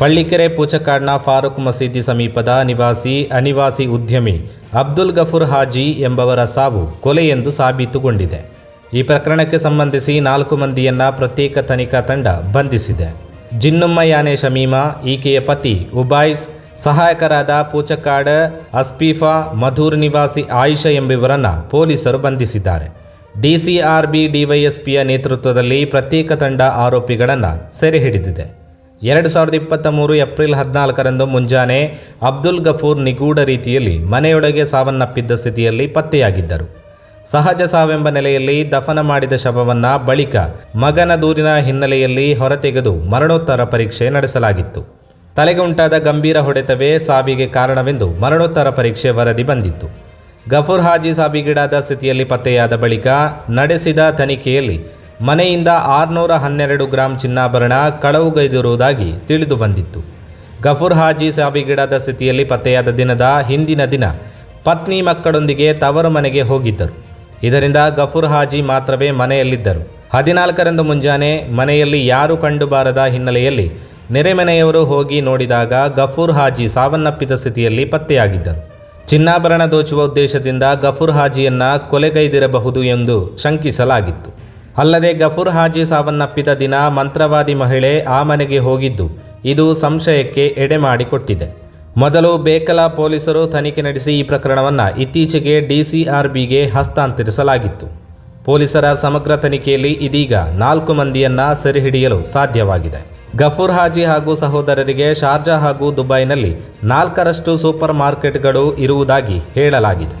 ಪಳ್ಳಿಕೆರೆ ಪೂಚಕಾಡ್ನ ಫಾರೂಕ್ ಮಸೀದಿ ಸಮೀಪದ ನಿವಾಸಿ ಅನಿವಾಸಿ ಉದ್ಯಮಿ ಅಬ್ದುಲ್ ಗಫೂರ್ ಹಾಜಿ ಎಂಬವರ ಸಾವು ಕೊಲೆ ಎಂದು ಸಾಬೀತುಗೊಂಡಿದೆ. ಈ ಪ್ರಕರಣಕ್ಕೆ ಸಂಬಂಧಿಸಿ ನಾಲ್ಕು ಮಂದಿಯನ್ನ ಪ್ರತ್ಯೇಕ ತನಿಖಾ ತಂಡ ಬಂಧಿಸಿದೆ. ಜಿನ್ನುಮ್ಮ ಯಾನೆ ಶಮೀಮಾ, ಈಕೆಯ ಪತಿ ಉಬಾಯ್ಸ್ ಸಹಾಯಕರಾದ ಪೂಚಕ್ಕಾಡ ಅಸ್ಪೀಫಾ, ಮಧೂರ್ ನಿವಾಸಿ ಆಯಿಷಾ ಎಂಬಿವರನ್ನು ಪೊಲೀಸರು ಬಂಧಿಸಿದ್ದಾರೆ. ಡಿಸಿಆರ್ಬಿ ಡಿವೈಎಸ್ಪಿಯ ನೇತೃತ್ವದಲ್ಲಿ ಪ್ರತ್ಯೇಕ ತಂಡ ಆರೋಪಿಗಳನ್ನು ಸೆರೆ ಹಿಡಿದಿದೆ. ಎರಡು ಸಾವಿರದ ಇಪ್ಪತ್ತ ಮೂರು ಏಪ್ರಿಲ್ ಹದಿನಾಲ್ಕರಂದು ಮುಂಜಾನೆ ಅಬ್ದುಲ್ ಗಫೂರ್ ನಿಗೂಢ ರೀತಿಯಲ್ಲಿ ಮನೆಯೊಳಗೆ ಸಾವನ್ನಪ್ಪಿದ್ದ ಸ್ಥಿತಿಯಲ್ಲಿ ಪತ್ತೆಯಾಗಿದ್ದರು. ಸಹಜ ಸಾವೆಂಬ ನೆಲೆಯಲ್ಲಿ ದಫನ ಮಾಡಿದ ಶವವನ್ನು ಬಳಿಕ ಮಗನ ದೂರಿನ ಹಿನ್ನೆಲೆಯಲ್ಲಿ ಹೊರತೆಗೆದು ಮರಣೋತ್ತರ ಪರೀಕ್ಷೆ ನಡೆಸಲಾಗಿತ್ತು. ತಲೆಗೆ ಉಂಟಾದ ಗಂಭೀರ ಹೊಡೆತವೇ ಸಾವಿಗೆ ಕಾರಣವೆಂದು ಮರಣೋತ್ತರ ಪರೀಕ್ಷೆ ವರದಿ ಬಂದಿತ್ತು. ಗಫೂರ್ ಹಾಜಿ ಸಾವಿಗೀಡಾದ ಸ್ಥಿತಿಯಲ್ಲಿ ಪತ್ತೆಯಾದ ಬಳಿಕ ನಡೆಸಿದ ತನಿಖೆಯಲ್ಲಿ ಮನೆಯಿಂದ ಆರುನೂರ ಹನ್ನೆರಡು ಗ್ರಾಂ ಚಿನ್ನಾಭರಣ ಕಳವುಗೈದಿರುವುದಾಗಿ ತಿಳಿದು ಬಂದಿತ್ತು. ಗಫೂರ್ ಹಾಜಿ ಸಾವಿಗೀಡಾದ ಸ್ಥಿತಿಯಲ್ಲಿ ಪತ್ತೆಯಾದ ದಿನದ ಹಿಂದಿನ ದಿನ ಪತ್ನಿ ಮಕ್ಕಳೊಂದಿಗೆ ತವರು ಮನೆಗೆ ಹೋಗಿದ್ದರು. ಇದರಿಂದ ಗಫೂರ್ ಹಾಜಿ ಮಾತ್ರವೇ ಮನೆಯಲ್ಲಿದ್ದರು. ಹದಿನಾಲ್ಕರಂದು ಮುಂಜಾನೆ ಮನೆಯಲ್ಲಿ ಯಾರೂ ಕಂಡುಬಾರದ ಹಿನ್ನೆಲೆಯಲ್ಲಿ ನೆರೆಮನೆಯವರು ಹೋಗಿ ನೋಡಿದಾಗ ಗಫೂರ್ ಹಾಜಿ ಸಾವನ್ನಪ್ಪಿದ ಸ್ಥಿತಿಯಲ್ಲಿ ಪತ್ತೆಯಾಗಿದ್ದರು. ಚಿನ್ನಾಭರಣ ದೋಚುವ ಉದ್ದೇಶದಿಂದ ಗಫೂರ್ ಹಾಜಿಯನ್ನು ಕೊಲೆಗೈದಿರಬಹುದು ಎಂದು ಶಂಕಿಸಲಾಗಿತ್ತು. ಅಲ್ಲದೆ ಗಫೂರ್ ಹಾಜಿ ಸಾವನ್ನಪ್ಪಿದ ದಿನ ಮಂತ್ರವಾದಿ ಮಹಿಳೆ ಆ ಮನೆಗೆ ಹೋಗಿದ್ದು, ಇದು ಸಂಶಯಕ್ಕೆ ಎಡೆ ಮಾಡಿಕೊಟ್ಟಿದೆ. ಮೊದಲು ಬೇಕಲ ಪೊಲೀಸರು ತನಿಖೆ ನಡೆಸಿ ಈ ಪ್ರಕರಣವನ್ನು ಇತ್ತೀಚೆಗೆ ಡಿಸಿಆರ್ಬಿಗೆ ಹಸ್ತಾಂತರಿಸಲಾಗಿತ್ತು. ಪೊಲೀಸರ ಸಮಗ್ರ ತನಿಖೆಯಲ್ಲಿ ಇದೀಗ ನಾಲ್ಕು ಮಂದಿಯನ್ನ ಸೆರೆಹಿಡಿಯಲು ಸಾಧ್ಯವಾಗಿದೆ. ಗಫೂರ್ ಹಾಜಿ ಹಾಗೂ ಸಹೋದರರಿಗೆ ಶಾರ್ಜಾ ಹಾಗೂ ದುಬೈನಲ್ಲಿ ನಾಲ್ಕರಷ್ಟು ಸೂಪರ್ ಮಾರ್ಕೆಟ್ಗಳು ಇರುವುದಾಗಿ ಹೇಳಲಾಗಿದೆ.